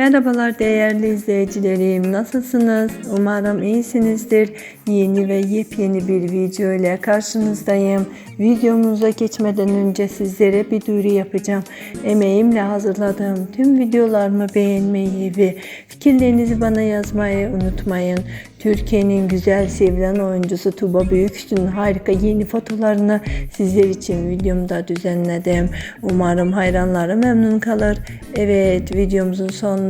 Merhabalar değerli izleyicilerim. Nasılsınız? Umarım iyisinizdir. Yeni ve yepyeni bir video ile karşınızdayım. Videomuza geçmeden önce sizlere bir duyuru yapacağım. Emeğimle hazırladığım tüm videolarımı beğenmeyi ve fikirlerinizi bana yazmayı unutmayın. Türkiye'nin güzel sevilen oyuncusu Tuba Büyüküstü'nün harika yeni fotolarını sizler için videomda düzenledim. Umarım hayranları memnun kalır. Evet videomuzun sonuna